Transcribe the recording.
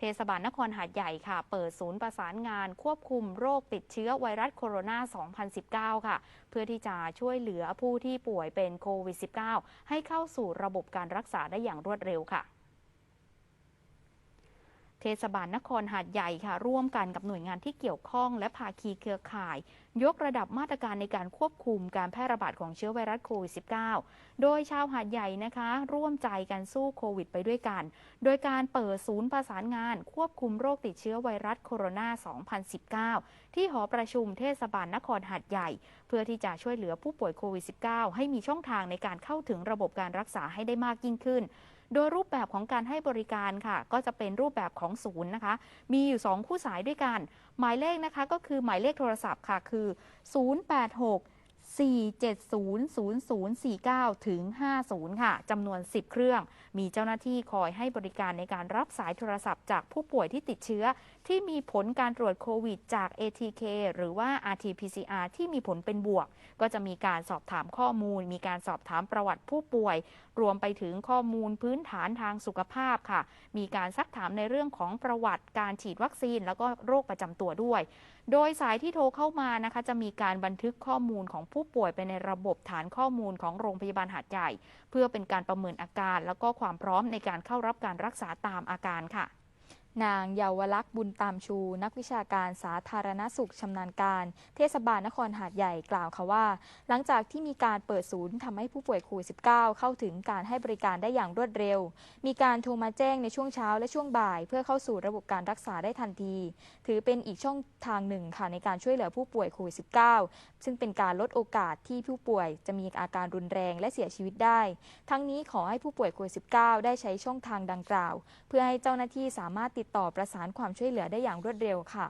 เทศบาลนครหาดใหญ่ค่ะ เปิดศูนย์ประสานงานควบคุมโรคติดเชื้อไวรัสโคโรนา 2019 ค่ะ เพื่อที่จะช่วยเหลือผู้ที่ป่วยเป็นโควิด -19 ให้เข้าสู่ระบบการรักษาได้อย่างรวดเร็วค่ะ เทศบาลนครหาดใหญ่ค่ะ ร่วมกันกับหน่วยงานที่เกี่ยวข้องและภาคีเครือข่าย ยกระดับมาตรการในการควบคุมการแพร่ระบาดของเชื้อไวรัสโควิด -19 โดยชาวหาดใหญ่นะคะ ร่วมใจกันสู้โควิดไปด้วยกัน โดยการเปิดศูนย์ประสานงานควบคุมโรคติดเชื้อไวรัสโคโรนา 2019 ที่หอประชุมเทศบาลนครหาดใหญ่ เพื่อที่จะช่วยเหลือผู้ป่วยโควิด -19 ให้มีช่องทางในการเข้าถึงระบบการรักษาให้ได้มากยิ่งขึ้น โดยรูปแบบของการให้บริการค่ะ ก็จะเป็นรูปแบบของศูนย์นะคะ มีอยู่ 2 คู่สายด้วยกัน หมายเลขนะคะก็คือหมายเลขโทรศัพท์ค่ะคือ 086 4700049 ถึง 50 ค่ะ จำนวน 10 เครื่อง มีเจ้าหน้าที่คอยให้บริการในการรับสายโทรศัพท์จากผู้ป่วยที่ติดเชื้อ ที่มีผลการตรวจโควิดจาก ATK หรือว่า RT-PCR ที่มีผลเป็นบวก ก็จะมีการสอบถามข้อมูล มีการสอบถามประวัติผู้ป่วย รวมไปถึงข้อมูลพื้นฐานทางสุขภาพค่ะ มีการซักถามในเรื่องของประวัติการฉีดวัคซีน แล้วก็โรคประจำตัวด้วย โดยสายที่โทรเข้ามานะคะจะมีการบันทึกข้อมูลของผู้ป่วยไปในระบบฐานข้อมูลของโรงพยาบาลหาดใหญ่ เพื่อเป็นการประเมินอาการ แล้วก็ความพร้อมในการเข้ารับการรักษาตามอาการค่ะ นางเยาวลักษณ์บุญตามชู นักวิชาการสาธารณสุขชำนาญการ เทศบาลนครหาดใหญ่กล่าวค่ะว่า หลังจากที่มีการเปิดศูนย์ทำให้ผู้ป่วยโควิด -19 เข้าถึงการให้บริการได้อย่างรวดเร็ว มีการโทรมาแจ้งในช่วงเช้าและช่วงบ่าย เพื่อเข้าสู่ระบบการรักษาได้ทันที ถือเป็นอีกช่องทางหนึ่งค่ะในการช่วยเหลือผู้ป่วยโควิด -19 ซึ่งเป็นการลดโอกาสที่ผู้ป่วยจะมีอาการรุนแรงและเสียชีวิตได้ ทั้งนี้ขอให้ผู้ป่วยโควิด -19 ได้ใช้ช่องทางดังกล่าว เพื่อให้เจ้าหน้าที่สามารถติดต่อประสานความช่วยเหลือได้อย่างรวดเร็วค่ะ